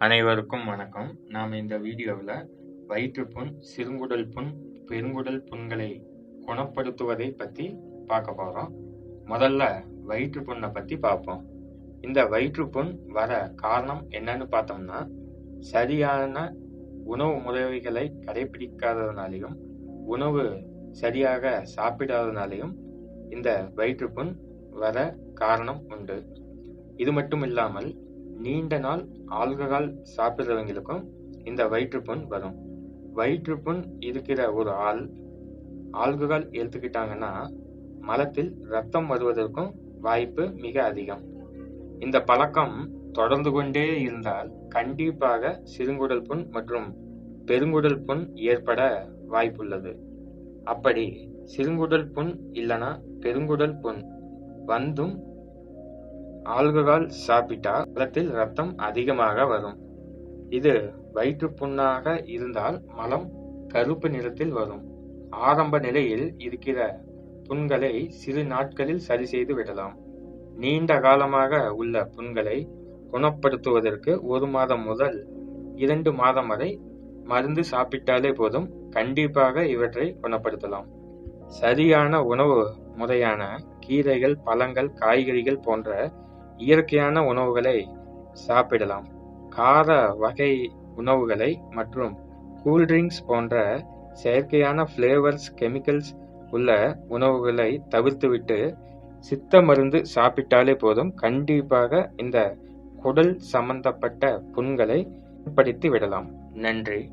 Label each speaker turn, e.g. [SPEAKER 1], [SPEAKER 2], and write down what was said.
[SPEAKER 1] அனைவருக்கும் வணக்கம். நாம் இந்த வீடியோவில் வயிற்றுப்புண் சிறுங்குடல் புண் பெருங்குடல் புண்களை குணப்படுத்துவதை பற்றி பார்க்க போகிறோம் முதல்ல வயிற்றுப்புண்ணை பற்றி பார்ப்போம். இந்த வயிற்றுப்புண் வர காரணம் என்னன்னு பார்த்தோம்னா சரியான உணவு முறைகளை கடைபிடிக்காததுனாலையும் உணவு சரியாக சாப்பிடாததுனாலையும் இந்த வயிற்றுப்புண் வர காரணம் உண்டு. இது மட்டும் இல்லாமல் நீண்ட நாள் ஆல்கஹால் சாப்பிட்றவங்களுக்கும் இந்த வயிற்றுப்புண் வரும். வயிற்றுப்புண் இருக்கிற ஒரு ஆள் ஆல்கஹால் எடுத்துக்கிட்டாங்கன்னா மலத்தில் ரத்தம் வருவதற்கும் வாய்ப்பு மிக அதிகம். இந்த பழக்கம் தொடர்ந்து கொண்டே இருந்தால் கண்டிப்பாக சிறுங்குடல் புண் மற்றும் பெருங்குடல் புண் ஏற்பட வாய்ப்புள்ளது. அப்படி சிறுங்குடல் புண் இல்லனா பெருங்குடல் புண் வந்தும் ஆல்கஹால் சாப்பிட்டா மலத்தில் ரத்தம் அதிகமாக வரும். இது வயிற்று புண்ணாக இருந்தால் மலம் கருப்பு நிறத்தில் வரும். ஆரம்ப நிலையில் இருக்கிற புண்களை சிறு நாட்களில் சரி செய்து விடலாம். நீண்ட காலமாக உள்ள புண்களை குணப்படுத்துவதற்கு ஒரு மாதம் முதல் இரண்டு மாதம் வரை மருந்து சாப்பிட்டாலே போதும். கண்டிப்பாக இவற்றை குணப்படுத்தலாம். சரியான உணவு முறையான கீரைகள் பழங்கள் காய்கறிகள் போன்ற இயற்கையான உணவுகளை சாப்பிடலாம். கார வகை உணவுகளை மற்றும் கூல்ட்ரிங்க்ஸ் போன்ற செயற்கையான ஃப்ளேவர்ஸ் கெமிக்கல்ஸ் உள்ள உணவுகளை தவிர்த்துவிட்டு சித்த மருந்து சாப்பிட்டாலே போதும். கண்டிப்பாக இந்த குடல் சம்பந்தப்பட்ட புண்களை குணப்படுத்தி விடலாம். நன்றி.